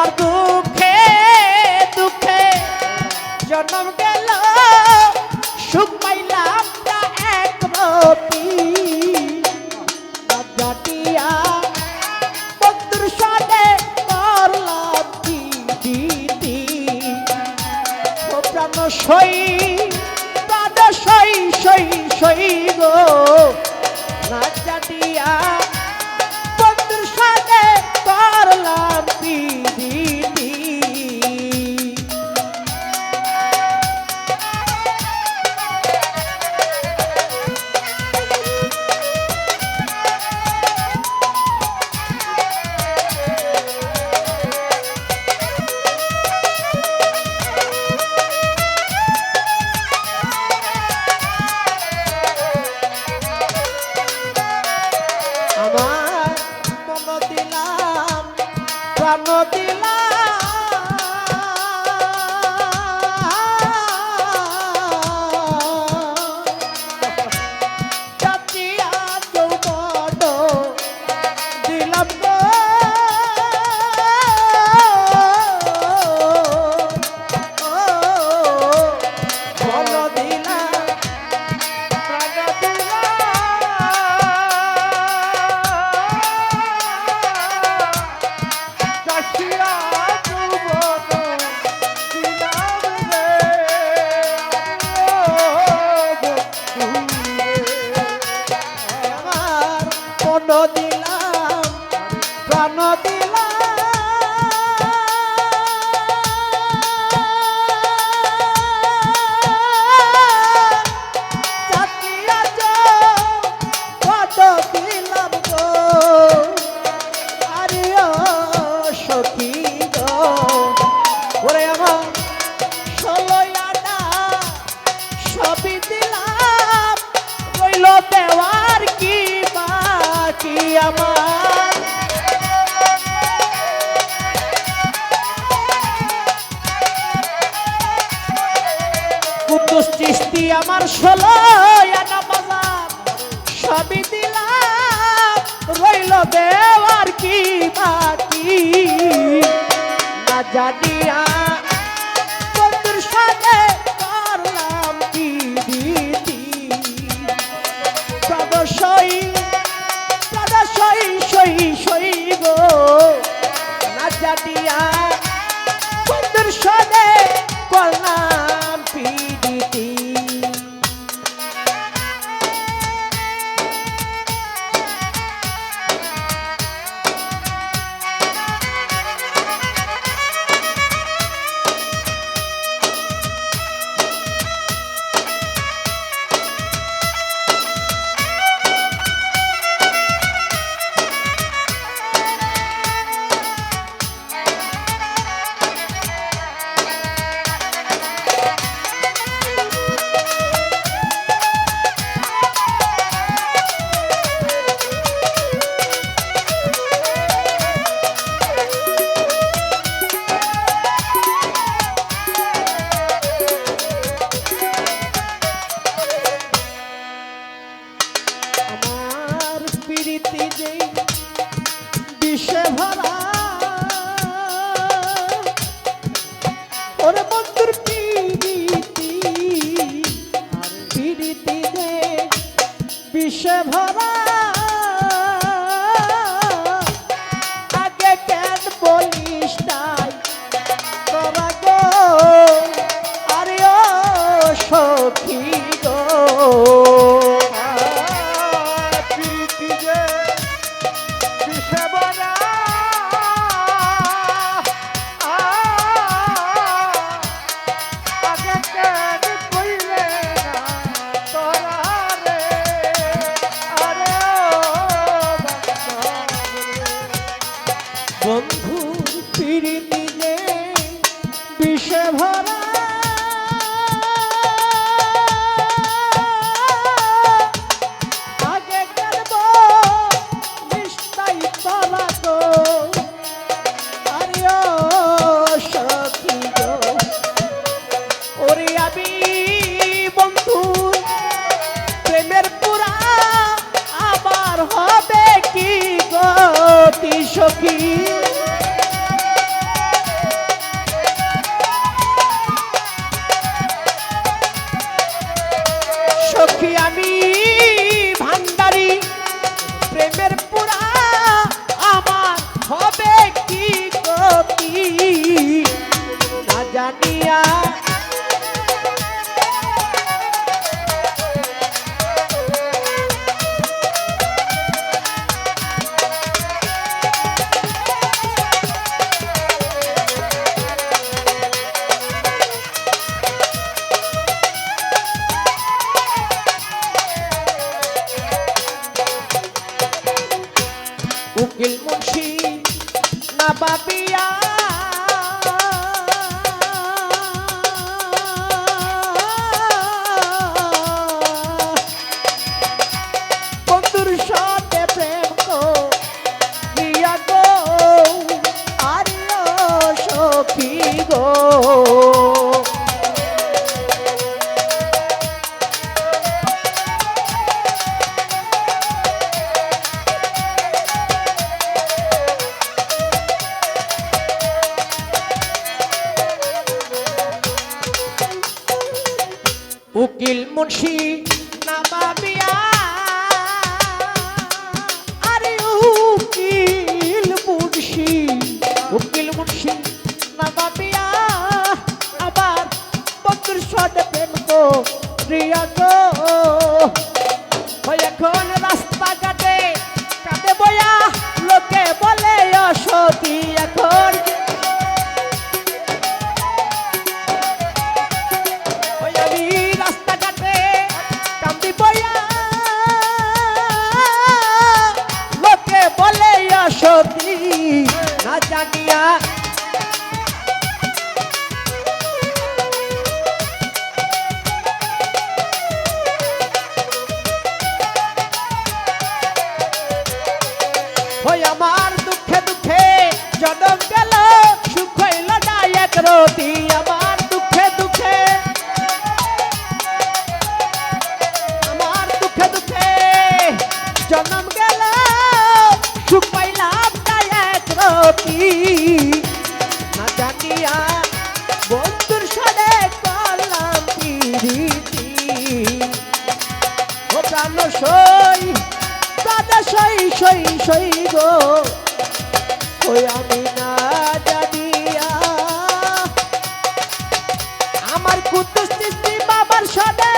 আমার দুঃখে দুঃখে জন্ম গেল। সুখ পাইলাম এক রতি জাটিয়া বন্ধুর সাথে করলাম দিদি ও সই সই সই সই গো। দিলাম প্রাণ দিলাম। আমার ষোলো আনা বাজার সবই দিলাম, রইল দেওয়ার কি বাকি। না জানিয়া বন্ধুর করলাম কি সখী প্রেমের পুরা আবার হবে কি গতি সখী উকিল মুন্সি না বাবিয়া উকিল মুন্সি নামাবিয়া আরে উকিল মুন্সি উকিল মুন্সি নামাবিয়া আবার বন্ধুর সাথে প্রেম কো রিয়া ওই এখন রাস্তাঘাটে কাঁদে বয়া, লোকে বলে অসতী। এখন এক আমার কুদ্দুস বাবার সাথে